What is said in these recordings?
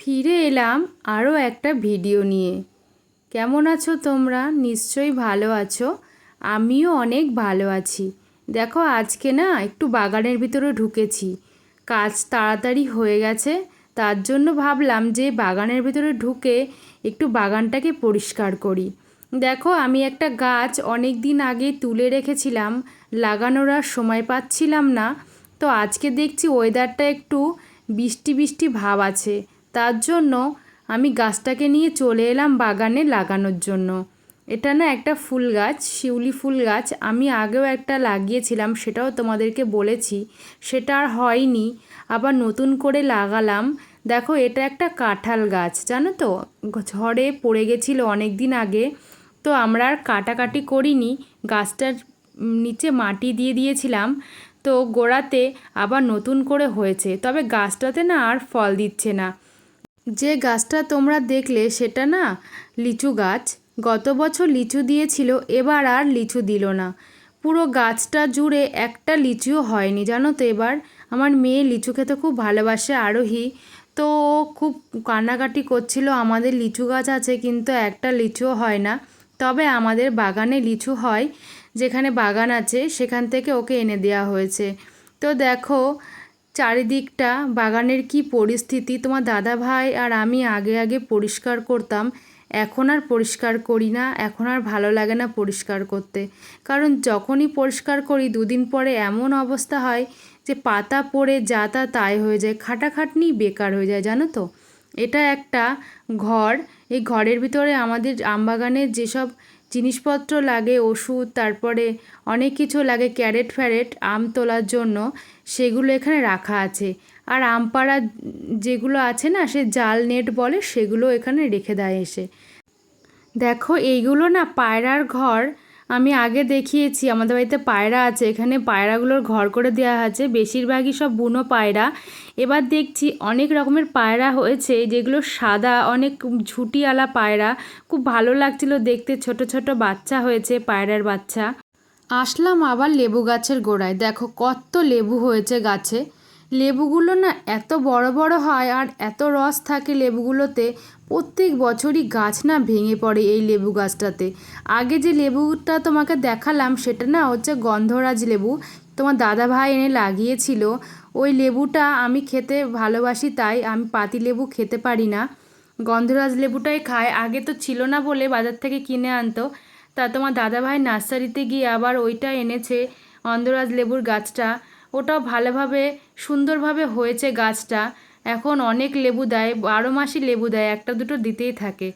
ফিরে এলাম আরও একটা ভিডিও নিয়ে। কেমন আছো তোমরা? নিশ্চয়ই ভালো আছো। আমিও অনেক ভালো আছি। দেখো, আজকে না একটু বাগানের ভিতরে ঢুকেছি। কাজ তাড়াতাড়ি হয়ে গেছে। তার জন্য ভাবলাম যে বাগানের ভিতরে ঢুকে একটু বাগানটাকে পরিষ্কার করি। দেখো, আমি একটা গাছ অনেক দিন আগে তুলে রেখেছিলাম। লাগানোর আর সময় পাচ্ছিলাম না। তো আজকে দেখছি ওয়েদারটা একটু বৃষ্টি বৃষ্টি ভাব আছে। তার জন্য আমি গাছটাকে নিয়ে চলে এলাম বাগানে লাগানোর জন্য। এটা না একটা ফুল গাছ, শিউলি ফুল গাছ। আমি আগেও একটা লাগিয়েছিলাম, সেটাও তোমাদেরকে বলেছি। সেটা আর হয়নি। আবার নতুন করে লাগালাম। দেখো, এটা একটা কাঁঠাল গাছ, জানো তো? ঝড়ে পড়ে গেছিল অনেক দিন আগে। তো আমরা আর কাটাকাটি করিনি। গাছটার নিচে মাটি দিয়ে দিয়েছিলাম। তো গোড়াতে আবার নতুন করে হয়েছে। তবে গাছটাতে না আর ফল দিচ্ছে না। যে গাছটা তোমরা দেখলে সেটা না লিচু গাছ। গত বছর লিচু দিয়েছিল, এবার আর লিচু দিল না। পুরো গাছটা জুড়ে একটা লিচুও হয়নি, জানো তো এবার? আমার মেয়ে লিচু খেতে খুব ভালোবাসে, আরোহী। তো খুব কান্নাকাটি করছিল, আমাদের লিচু গাছ আছে, কিন্তু একটা লিচুও হয় না। তবে আমাদের বাগানে লিচু হয়। যেখানে বাগান আছে, সেখান থেকে ওকে এনে দেওয়া হয়েছে। তো দেখো, চারিদিকটা বাগানের কি পরিস্থিতি? তোমার দাদা ভাই আর আমি আগে আগে পরিষ্কার করতাম। এখন আর পরিষ্কার করি না, এখন আর ভালো লাগে না পরিষ্কার করতে। কারণ যখনই পরিষ্কার করি, দুদিন পরে এমন অবস্থা হয় যে পাতা পড়ে যা তা তাই হয়ে যায়, খাটাখাটনি বেকার হয়ে যায়, জানো তো? এটা একটা ঘর। এই ঘরের ভিতরে আমাদের আমবাগানের যেসব জিনিসপত্র লাগে, ওষুধ, তারপরে অনেক কিছু লাগে, ক্যারেট ফ্যারেট, আম তোলার জন্য, সেগুলো এখানে রাখা আছে। আর আমপাড়া যেগুলো আছে না, সে জাল নেট বলে, সেগুলো এখানে রেখে দেয় এসে। দেখো, এইগুলো না পায়রার ঘর আমি আগে দেখিয়েছি, আমাদের বাড়িতে পায়রা আছে, এখানে পায়রাগুলোর ঘর করে দেওয়া আছে, বেশিরভাগই সব বুনো পায়রা। এবার দেখছি অনেক রকমের পায়রা হয়েছে, যেগুলো সাদা, অনেক ঝুটিওয়ালা পায়রা। খুব ভালো লাগছিল দেখতে, ছোট ছোট বাচ্চা হয়েছে পায়রার বাচ্চা। আসলাম আবার লেবু গাছের গোড়ায়, দেখো কত লেবু হয়েছে গাছে। লেবুগুলো না এত বড় বড় হয় আর এত রস থাকে লেবুগুলোতে, প্রত্যেক বছরই গাছ না ভেঙে পড়ে এই লেবু গাছটাতে। আগে যে লেবুটা তোমাকে দেখালাম, সেটা না হচ্ছে গন্ধরাজ লেবু। তোমার দাদা ভাই এনে লাগিয়েছিল। ওই লেবুটা আমি খেতে ভালোবাসি তাই আমি পাতি লেবু খেতে পারি না। গন্ধরাজ লেবুটাই খাই আগে তো ছিল না বলে বাজার থেকে কিনে আনতো। তা তোমার দাদাভাই নার্সারিতে গিয়ে আবার ওইটা এনেছে গন্ধরাজ লেবুর গাছটা। ওটাও ভালোভাবে, সুন্দরভাবে হয়েছে গাছটা। এখন অনেক লেবু দেয়, বারো মাসই লেবু দেয়, একটা দুটো দিতেই থাকে।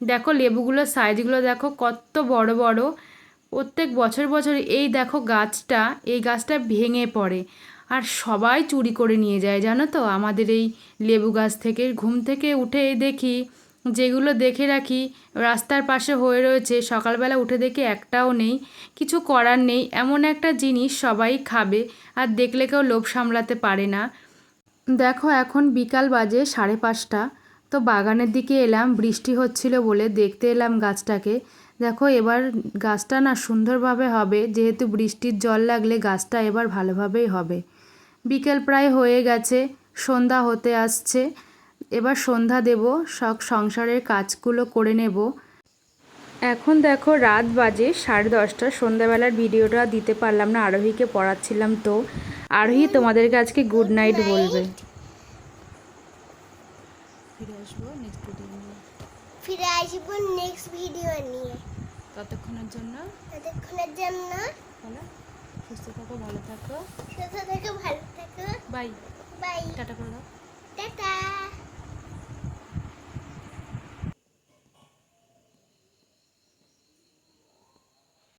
দেখো লেবুগুলোর সাইজগুলো দেখো কত বড় বড়। প্রত্যেক বছর বছর এই দেখো গাছটা, এই গাছটা ভেঙে পড়ে। আর সবাই চুরি করে নিয়ে যায়, জানো তো? আমাদের এই লেবু গাছ থেকে, ঘুম থেকে উঠে দেখি যেগুলো দেখে রাখি, রাস্তার পাশে হয়ে রয়েছে, সকালবেলা উঠে দেখি একটাও নেই, কিছু করার নেই, এমন একটা জিনিস সবাই খাবে আর দেখলে কেউ লোভ সামলাতে পারে না। দেখো এখন বিকাল বাজে সাড়ে পাঁচটা, তো বাগানের দিকে এলাম, বৃষ্টি হচ্ছিল বলে দেখতে এলাম গাছটাকে। দেখো এবার গাছটা না সুন্দরভাবে হবে, যেহেতু বৃষ্টির জল লাগলে গাছটা এবার ভালোভাবেই হবে। বিকেল প্রায় হয়ে গেছে, সন্ধ্যা হতে আসছে এবার সন্ধ্যা দেব সব সংসারের কাজগুলো করে নেব। এখন দেখো রাত বাজে সাড়ে দশটা। সন্ধ্যাবেলার ভিডিওটা দিতে পারলাম না আরোহীকে পড়াচ্ছিলাম তো। আরোহী তোমাদেরকে আজকে গুড নাইট বলবে। ফিরে আসব নেক্সট ভিডিও নিয়ে। ফিরে আসব নেক্সট ভিডিও নিয়ে। ততক্ষণের জন্য। ততক্ষণের জন্য। বলো সুস্থ থাকো ভালো থাকো। সুস্থ থেকো ভালো থেকো। বাই বাই টাটা করে দাও।